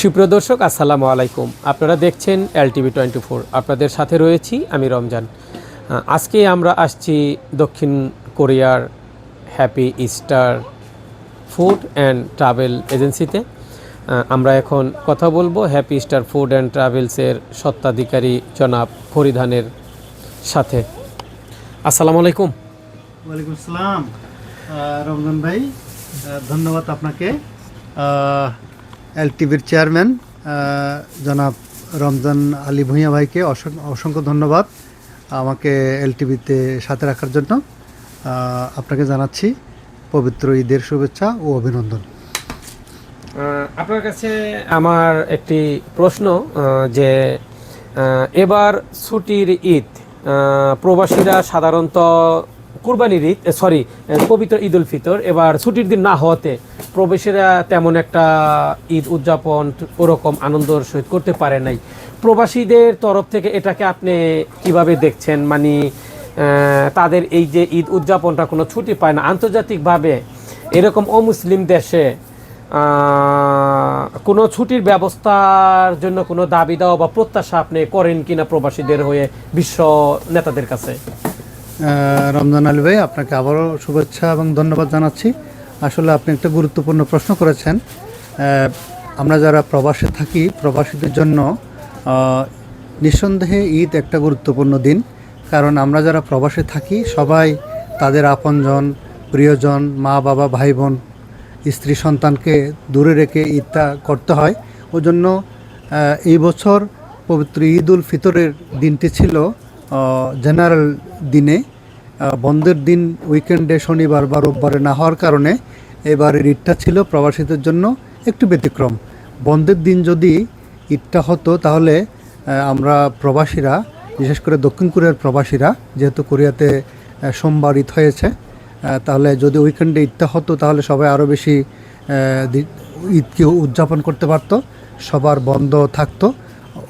সুপ্রিয় দর্শক, আসসালামু আলাইকুম। আপনারা দেখছেন এলটিভি টোয়েন্টি ফোর। আপনাদের সাথে রয়েছি আমি রমজান। আজকে আমরা আসছি দক্ষিণ কোরিয়ার happy Easter food and travel এজেন্সিতে। আমরা এখন কথা বলব হ্যাপি স্টার ফুড অ্যান্ড ট্রাভেলসের সত্ত্বাধিকারী জনাব ফরিধানের সাথে। আসসালামু আলাইকুম। ওয়ালাইকুম আসসালাম। রমজান ভাই ধন্যবাদ আপনাকে। এলটিভির চেয়ারম্যান জনাব রমজান আলী ভূঁইয়া ভাইকে অসংখ্য ধন্যবাদ আমাকে এলটিভিতে সাথে রাখার জন্য। আপনাকে জানাচ্ছি পবিত্র ঈদের শুভেচ্ছা ও অভিনন্দন। আপনার কাছে আমার একটি প্রশ্ন যে এবার ছুটির ঈদ প্রবাসীরা সাধারণত কুরবানির ঈদ সরি পবিত্র ঈদ উল ফিতর। এবার ছুটির দিন না হওয়াতে প্রবাসীরা তেমন একটা ঈদ উদযাপন ওরকম আনন্দর সহিত করতে পারে নাই। প্রবাসীদের তরফ থেকে এটাকে আপনি কীভাবে দেখছেন? মানে তাদের এই যে ঈদ উদযাপনটা কোনো ছুটি পায় না। আন্তর্জাতিকভাবে এরকম অমুসলিম দেশে কোনো ছুটির ব্যবস্থার জন্য কোনো দাবি দেওয়া বা প্রত্যাশা আপনি করেন কিনা প্রবাসীদের হয়ে বিশ্ব নেতাদের কাছে? রমজান আলী ভাই, আপনাকে আবারও শুভেচ্ছা এবং ধন্যবাদ জানাচ্ছি। আসলে আপনি একটা গুরুত্বপূর্ণ প্রশ্ন করেছেন। আমরা যারা প্রবাসে থাকি, প্রবাসীদের জন্য নিঃসন্দেহে ঈদ একটা গুরুত্বপূর্ণ দিন। কারণ আমরা যারা প্রবাসে থাকি, সবাই তাদের আপনজন, প্রিয়জন, মা, বাবা, ভাই, বোন, স্ত্রী, সন্তানকে দূরে রেখে ঈদটা করতে হয়। ওই জন্য এই বছর পবিত্র ঈদ উল ফিতরের দিনটি ছিল জেনারেল দিনে। বন্ধের দিন উইকেন্ডে শনিবার বা রোববারে না হওয়ার কারণে এবারের ঈদটা ছিল প্রবাসীদের জন্য একটু ব্যতিক্রম। বন্ধের দিন যদি ঈদটা হতো তাহলে আমরা প্রবাসীরা, বিশেষ করে দক্ষিণ কোরিয়ার প্রবাসীরা, যেহেতু কোরিয়াতে সোমবার ঈদ হয়েছে তাহলে যদি উইকেন্ডে ঈদটা হতো তাহলে সবাই আরও বেশি ঈদকে উদযাপন করতে পারতো, সবার বন্ধ থাকতো।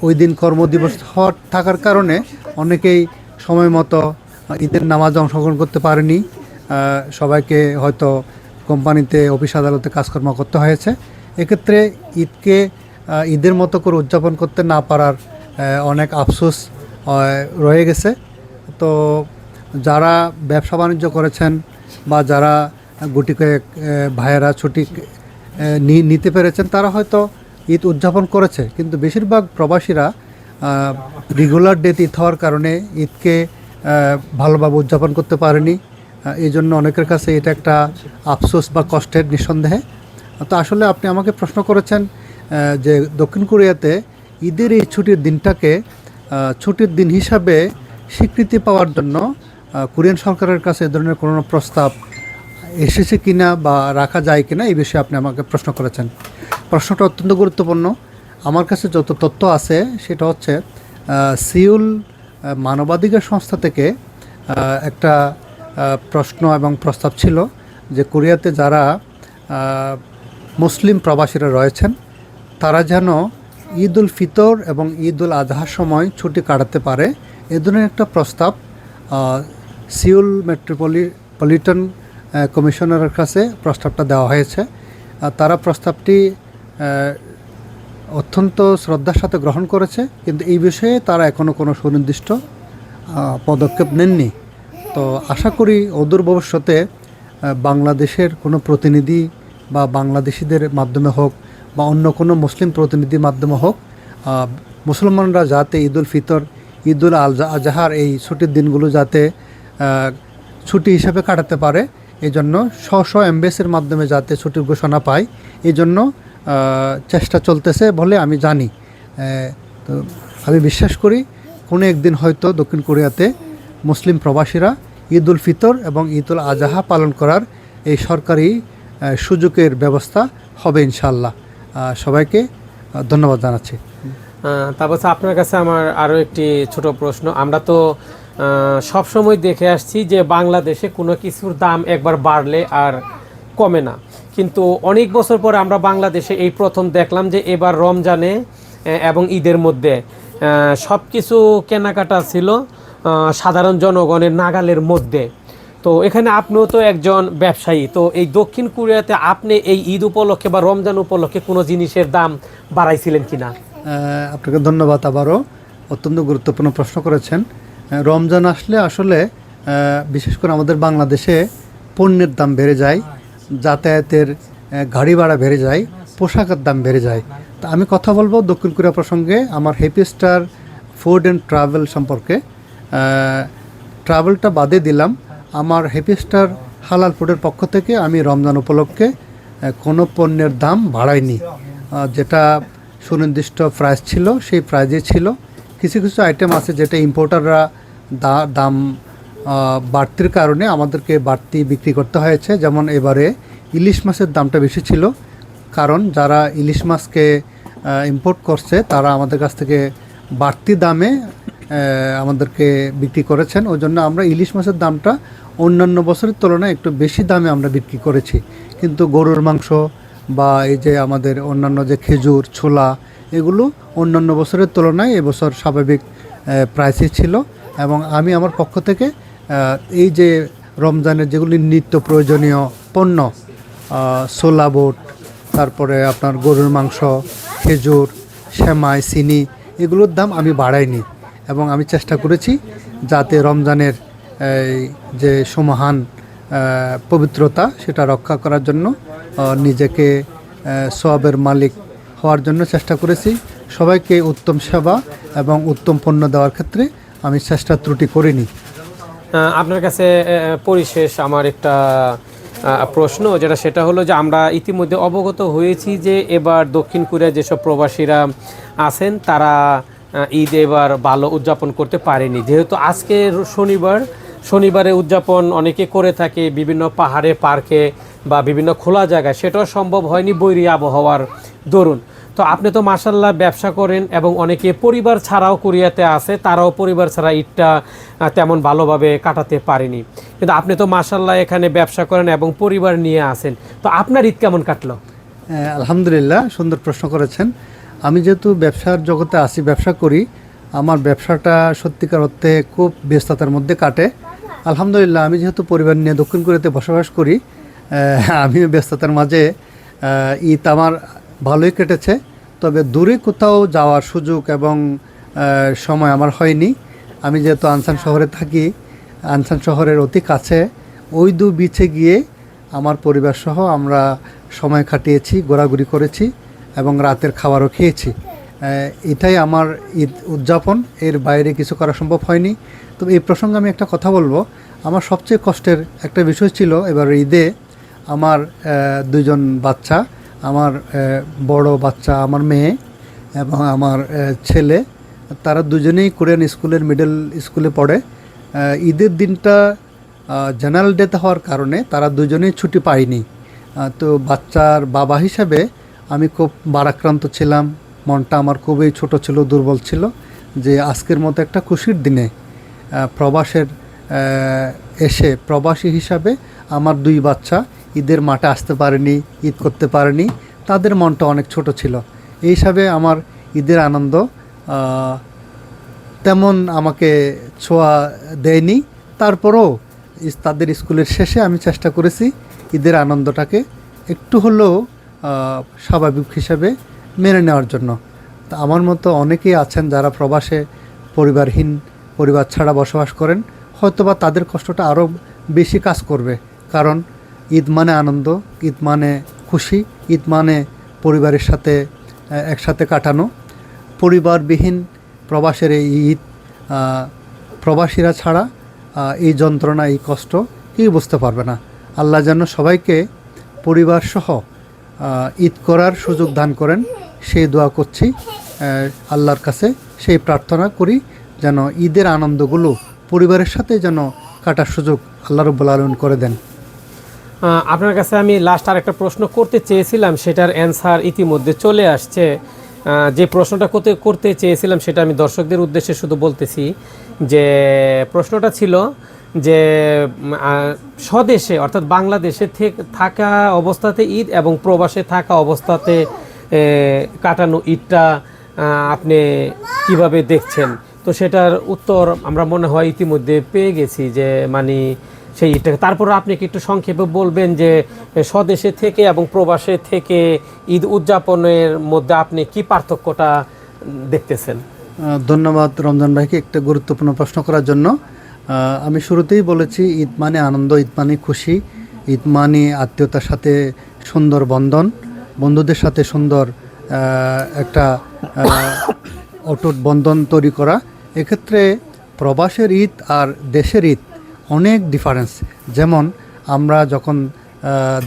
ওই দিন কর্মদিবস হওয়ার থাকার কারণে অনেকেই সময় মতো ঈদের নামাজে অংশগ্রহণ করতে পারেনি। সবাইকে হয়তো কোম্পানিতে, অফিস আদালতে কাজকর্ম করতে হয়েছে। এক্ষেত্রে ঈদকে ঈদের মতো করে উদযাপন করতে না পারার অনেক আফসোস রয়ে গেছে। তো যারা ব্যবসা বাণিজ্য করেছেন বা যারা গুটি কয়েক ভাইয়েরা ছুটি নিতে পেরেছেন, তারা হয়তো ঈদ উদযাপন করেছে। কিন্তু বেশিরভাগ প্রবাসীরা রেগুলার ডেট ঈদ হওয়ার কারণে ঈদকে ভালোভাবে উদযাপন করতে পারেনি। এই জন্য অনেকের কাছে এটা একটা আফসোস বা কষ্টের নিঃসন্দেহে। তো আসলে আপনি আমাকে প্রশ্ন করেছেন যে দক্ষিণ কোরিয়াতে ঈদের এই ছুটির দিনটাকে ছুটির দিন হিসাবে স্বীকৃতি পাওয়ার জন্য কোরিয়ান সরকারের কাছে এ ধরনের কোনো প্রস্তাব এসেছে কিনা বা রাখা যায় কিনা এই বিষয়ে আপনি আমাকে প্রশ্ন করেছেন। প্রশ্নটা অত্যন্ত গুরুত্বপূর্ণ। আমার কাছে যত তথ্য আছে, সেটা হচ্ছে সিউল মানবাধিকার সংস্থা থেকে একটা প্রশ্ন এবং প্রস্তাব ছিল যে কোরিয়াতে যারা মুসলিম প্রবাসীরা রয়েছেন, তারা যেন ঈদ উল ফিতর এবং ঈদ উল আজহার সময় ছুটি কাটাতে পারে। এ ধরনের একটা প্রস্তাব সিউল মেট্রোপলিটন কমিশনারের কাছে প্রস্তাবটা দেওয়া হয়েছে। তারা প্রস্তাবটি অত্যন্ত শ্রদ্ধার সাথে গ্রহণ করেছে, কিন্তু এই বিষয়ে তারা এখনও কোনো সুনির্দিষ্ট পদক্ষেপ নেননি। তো আশা করি অদূর ভবিষ্যতে বাংলাদেশের কোনো প্রতিনিধি বা বাংলাদেশিদের মাধ্যমে হোক বা অন্য কোনো মুসলিম প্রতিনিধির মাধ্যমে হোক মুসলমানরা যাতে ঈদ উল ফিতর, ঈদ উল আল আজহার এই ছুটির দিনগুলো যাতে ছুটি হিসেবে কাটাতে পারে এই জন্য স্ব স্ব এমবেসির মাধ্যমে যাতে ছুটির ঘোষণা পায় এই জন্য চেষ্টা চলতেছে বলে আমি জানি। তো আমি বিশ্বাস করি, কোনো একদিন হয়তো দক্ষিণ কোরিয়াতে মুসলিম প্রবাসীরা ঈদ উল ফিতর এবং ঈদ উল আজহা পালন করার এই সরকারি সুযোগের ব্যবস্থা হবে ইনশাল্লাহ সবাইকে ধন্যবাদ জানাচ্ছি। তারপর আপনার কাছে আমার আরও একটি ছোট প্রশ্ন। আমরা তো সব সময় দেখে আসছি যে বাংলাদেশে কোনো কিছুর দাম একবার বাড়লে আর কমে না। কিন্তু অনেক বছর পরে আমরা বাংলাদেশে এই প্রথম দেখলাম যে এবার রমজানে এবং ঈদের মধ্যে সব কিছু কেনাকাটা ছিল সাধারণ জনগণের নাগালের মধ্যে। তো এখানে আপনিও তো একজন ব্যবসায়ী তো এই দক্ষিণ কোরিয়াতে আপনি এই ঈদ উপলক্ষে বা রমজান উপলক্ষে কোনো জিনিসের দাম বাড়াইছিলেন কিনা? আহ, আপনাকে ধন্যবাদ আবারও। অত্যন্ত গুরুত্বপূর্ণ প্রশ্ন করেছেন। রমজান আসলে আসলে বিশেষ করে আমাদের বাংলাদেশে পণ্যের দাম বেড়ে যায়। যাতায়াতের গাড়ি ভাড়া বেড়ে যায়, পোশাকের দাম বেড়ে যায়। তা আমি কথা বলব দক্ষিণ কোরিয়া প্রসঙ্গে আমার happy star food and travel সম্পর্কে। ট্রাভেলটা বাদে দিলাম। আমার হ্যাপি স্টার হালাল ফুডের পক্ষ থেকে আমি রমজান উপলক্ষে কোনো পণ্যের দাম বাড়াইনি। যেটা সুনির্দিষ্ট প্রাইস ছিল, সেই প্রাইজে ছিল। কিছু কিছু আইটেম আছে যেটা ইম্পোর্টাররা দাম বাড়তির কারণে আমাদেরকে বাড়তি বিক্রি করতে হয়েছে। যেমন এবারে ইলিশ মাছের দামটা বেশি ছিল, কারণ যারা ইলিশ মাছকে ইম্পোর্ট করছে, তারা আমাদের কাছ থেকে বাড়তি দামে আমাদেরকে বিক্রি করেছেন। ওই জন্য আমরা ইলিশ মাছের দামটা অন্যান্য বছরের তুলনায় একটু বেশি দামে আমরা বিক্রি করেছি। কিন্তু গরুর মাংস বা এই যে আমাদের অন্যান্য যে খেজুর, ছোলা, এগুলো অন্যান্য বছরের তুলনায় এবছর স্বাভাবিক প্রাইসই ছিল। এবং আমি আমার পক্ষ থেকে এই যে রমজানের যেগুলি নিত্য প্রয়োজনীয় পণ্য ছোলা বুট, তারপরে আপনার গরুর মাংস, খেজুর, সেমাই, চিনি, এগুলোর দাম আমি বাড়াইনি এবং আমি চেষ্টা করেছি যাতে রমজানের যে সমহান পবিত্রতা সেটা রক্ষা করার জন্য নিজেকে সবের মালিক হওয়ার জন্য চেষ্টা করেছি। সবাইকে উত্তম সেবা এবং উত্তম পণ্য দেওয়ার ক্ষেত্রে আমি চেষ্টা ত্রুটি করিনি। আপনার কাছে পরিশেষ আমার একটা প্রশ্ন, যেটা সেটা হলো যে আমরা ইতিমধ্যে অবগত হয়েছি যে এবার দক্ষিণ কোরিয়ার যেসব প্রবাসীরা আছেন, তারা ঈদ এবার ভালো উদযাপন করতে পারেনি। যেহেতু আজকে শনিবার, শনিবারে উদযাপন অনেকে করে থাকে বিভিন্ন পাহাড়ে, পার্কে বা বিভিন্ন খোলা জায়গায়। সেটাও সম্ভব হয়নি বৈরী আবহাওয়ার দরুন। তো আপনি তো মার্শাল্লাহ ব্যবসা করেন এবং অনেকে পরিবার ছাড়াও কোরিয়াতে আছে তারাও পরিবার ছাড়া ঈদটা তেমন ভালোভাবে কাটাতে পারেনি। কিন্তু আপনি তো মাসাল্লাহ এখানে ব্যবসা করেন এবং পরিবার নিয়ে আসেন তো আপনার ঈদ কেমন কাটলো? হ্যাঁ, আলহামদুলিল্লাহ সুন্দর প্রশ্ন করেছেন। আমি যেহেতু ব্যবসার জগতে আসি ব্যবসা করি আমার ব্যবসাটা সত্যিকার অর্থে খুব ব্যস্ততার মধ্যে কাটে। আলহামদুলিল্লাহ আমি যেহেতু পরিবার নিয়ে দক্ষিণ কোরিয়াতে বসবাস করি আমিও ব্যস্ততার মাঝে ঈদ আমার ভালোই কেটেছে তবে দূরে কোথাও যাওয়ার সুযোগ এবং সময় আমার হয়নি। আমি যেহেতু আনসান শহরে থাকি আনসান শহরের অতি কাছে ওই দু বিচে গিয়ে আমার পরিবার সহ আমরা সময় কাটিয়েছি ঘোরাঘুরি করেছি এবং রাতের খাবারও খেয়েছি। এটাই আমার ঈদ উদযাপন এর বাইরে কিছু করা সম্ভব হয়নি। তবে এই প্রসঙ্গে আমি একটা কথা বলব। আমার সবচেয়ে কষ্টের একটা বিষয় ছিল এবার ঈদে আমার দুজন বাচ্চা আমার বড় বাচ্চা আমার মেয়ে এবং আমার ছেলে, তারা দুজনেই কোরিয়ান স্কুলের মিডল স্কুলে পড়ে। ঈদের দিনটা জেনারেল ডেতে হওয়ার কারণে তারা দুজনেই ছুটি পায়নি। তো বাচ্চার বাবা হিসাবে আমি খুব বারাক্রান্ত ছিলাম। মনটা আমার খুবই ছোট ছিল, দুর্বল ছিল যে আজকের মতো একটা খুশির দিনে প্রবাসের এসে প্রবাসী হিসাবে আমার দুই বাচ্চা ঈদের মাঠে আসতে পারেনি, ঈদ করতে পারেনি, তাদের মনটা অনেক ছোট ছিল। এই হিসাবে আমার ঈদের আনন্দ তেমন আমাকে ছোঁয়া দেয়নি। তারপরও তাদের স্কুলের শেষে আমি চেষ্টা করেছি ঈদের আনন্দটাকে একটু হলেও স্বাভাবিক হিসাবে মেনে নেওয়ার জন্য। তা আমার মতো অনেকেই আছেন যারা প্রবাসে পরিবারহীন, পরিবার ছাড়া বসবাস করেন, হয়তোবা তাদের কষ্টটা আরও বেশি কাজ করবে। কারণ ঈদ মানে আনন্দ, ঈদ মানে খুশি, ঈদ মানে পরিবারের সাথে একসাথে কাটানো। পরিবারবিহীন প্রবাসের এই ঈদ প্রবাসীরা ছাড়া এই যন্ত্রণা, এই কষ্ট কেউ বুঝতে পারবে না। আল্লাহ যেন সবাইকে পরিবার সহ ঈদ করার সুযোগ দান করেন। সেই দোয়া করছি আল্লাহর কাছে। সেই প্রার্থনা করি যেন ঈদের আনন্দগুলো পরিবারের সাথে যেন কাটার সুযোগ আল্লাহ রব্বুল আলম করে দেন। আপনার কাছে আমি লাস্ট আর একটা প্রশ্ন করতে চেয়েছিলাম, সেটার অ্যান্সার ইতিমধ্যে চলে আসছে। যে প্রশ্নটা করতে করতে চেয়েছিলাম, সেটা আমি দর্শকদের উদ্দেশ্যে শুধু বলতেছি যে, প্রশ্নটা ছিল যে স্বদেশে, অর্থাৎ বাংলাদেশে থেকে অবস্থাতে ঈদ এবং প্রবাসে থাকা অবস্থাতে কাটানো ঈদটা আপনি কীভাবে দেখছেন? তো সেটার উত্তর আমরা মনে হয় ইতিমধ্যে পেয়ে গেছি যে মানে সেই তারপর আপনি কি একটু সংক্ষেপে বলবেন যে স্বদেশে থেকে এবং প্রবাসে থেকে ঈদ উদযাপনের মধ্যে আপনি কি পার্থক্যটা দেখতেছেন? ধন্যবাদ রমজান ভাইকে একটা গুরুত্বপূর্ণ প্রশ্ন করার জন্য। আমি শুরুতেই বলেছি, ঈদ মানে আনন্দ, ঈদ মানে খুশি, ঈদ মানে আত্মীয়তার সাথে সুন্দর বন্ধন, বন্ধুদের সাথে সুন্দর একটা অটুট বন্ধন তৈরি করা। এক্ষেত্রে প্রবাসের ঈদ আর দেশের ঈদ অনেক ডিফারেন্স যেমন, আমরা যখন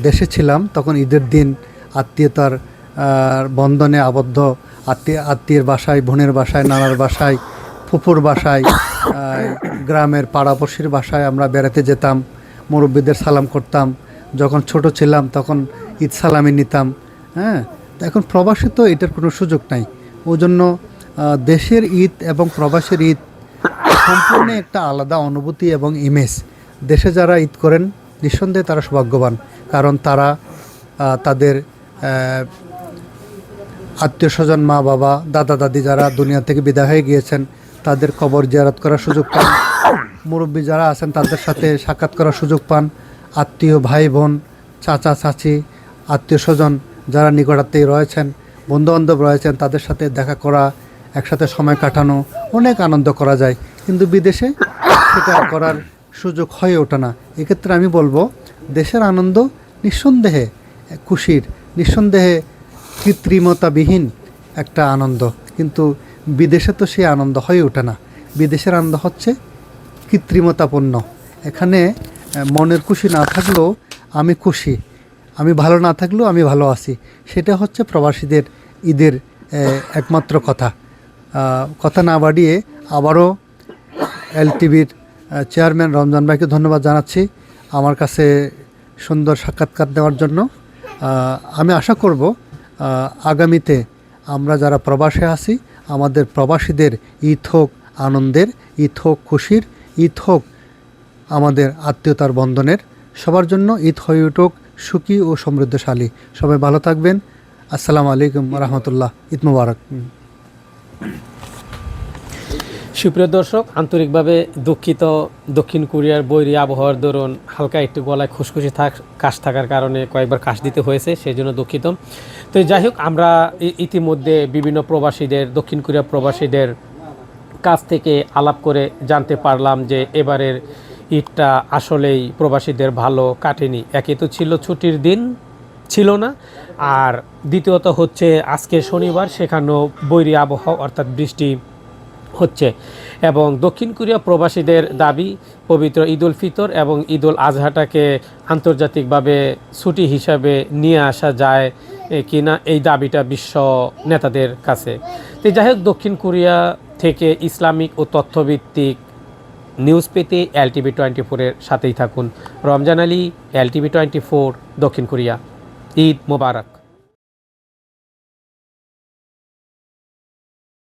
দেশে ছিলাম, তখন ঈদের দিন আত্মীয়তার বন্ধনে আবদ্ধ। আত্মীয় আত্মীয়ের বাসায়, বোনের বাসায়, নানার বাসায় ফুপুর বাসায় গ্রামের পাড়াপড়শির বাসায় আমরা বেড়াতে যেতাম, মুরব্বীদের সালাম করতাম। যখন ছোট ছিলাম, তখন ঈদ সালামি নিতাম হ্যাঁ? এখন প্রবাসে তো এটার কোনো সুযোগ নাই। ওই জন্য দেশের ঈদ এবং প্রবাসের ঈদ সম্পূর্ণ একটা আলাদা অনুভূতি এবং ইমেজ দেশে যারা ঈদ করেন, নিঃসন্দেহে তারা সৌভাগ্যবান। কারণ তারা তাদের আত্মীয় স্বজন মা বাবা, দাদা, দাদি যারা দুনিয়া থেকে বিদায় হয়ে গিয়েছেন, তাদের কবর জিয়ারত করার সুযোগ পান। মুরব্বী যারা আছেন, তাদের সাথে সাক্ষাৎ করার সুযোগ পান। আত্মীয় ভাই, বোন, চাচা, চাচি আত্মীয় স্বজন যারা নিকটাত্মীয় রয়েছেন, বন্ধুবান্ধব রয়েছেন, তাদের সাথে দেখা করা, একসাথে সময় কাটানো, অনেক আনন্দ করা যায়। কিন্তু বিদেশে সেটা করার সুযোগ হয়ে ওঠে না। এক্ষেত্রে আমি বলব, দেশের আনন্দ নিঃসন্দেহে খুশির, নিঃসন্দেহে কৃত্রিমতাবিহীন একটা আনন্দ। কিন্তু বিদেশে তো সেই আনন্দ হয়ে ওঠে না। বিদেশের আনন্দ হচ্ছে কৃত্রিমতাপূর্ণ। এখানে মনের খুশি না থাকলেও আমি খুশি। আমি ভালো না থাকলেও আমি ভালো আছি। সেটা হচ্ছে প্রবাসীদের ঈদের একমাত্র কথা। কথা না বাড়িয়ে আবারও এলটিভির চেয়ারম্যান রমজান ভাইকে ধন্যবাদ জানাচ্ছি আমার কাছে সুন্দর সাক্ষাৎকার দেওয়ার জন্য। আমি আশা করব আগামীতে আমরা যারা প্রবাসে আছি, আমাদের প্রবাসীদের ঈদ হোক আনন্দের ঈদ হোক খুশির ঈদ হোক আমাদের আত্মীয়তার বন্ধনের সবার জন্য ঈদ হয়ে উঠুক, সুখী ও সমৃদ্ধশালী। সবাই ভালো থাকবেন। আসসালামু আলাইকুম রহমতুল্লাহ। ঈদ মুবারক। সুপ্রিয় দর্শক, আন্তরিকভাবে দুঃখিত দক্ষিণ কোরিয়ার বৈরী আবহাওয়ার দরুন হালকা একটু গলায় খুশখুশি থাক, কাশ থাকার কারণে কয়েকবার কাশ দিতে হয়েছে সেই জন্য দুঃখিত। তো যাই হোক, আমরা ইতিমধ্যে বিভিন্ন প্রবাসীদের, দক্ষিণ কোরিয়া প্রবাসীদের কাছ থেকে আলাপ করে জানতে পারলাম যে এবারের ঈদটা আসলেই প্রবাসীদের ভালো কাটেনি। একে তো ছিল ছুটির দিন, ছিল না। আর দ্বিতীয়ত হচ্ছে আজকে শনিবার, সেখানেও বৈরী আবহাওয়া অর্থাৎ বৃষ্টি হচ্ছে। এবং দক্ষিণ কোরিয়া প্রবাসীদের দাবি পবিত্র ঈদ উল ফিতর এবং ঈদ উল আজহাটাকে আন্তর্জাতিকভাবে ছুটি হিসাবে নিয়ে আসা যায় এ, কিনা এই দাবিটা বিশ্ব নেতাদের কাছে। তো যাই হোক দক্ষিণ কোরিয়া থেকে ইসলামিক ও তথ্যভিত্তিক নিউজ পেতে এল এলটিভি টোয়েন্টি ফোরের সাথেই থাকুন। Ramzan Ali L LTV twenty four দক্ষিণ কোরিয়া। ঈদ মোবারক।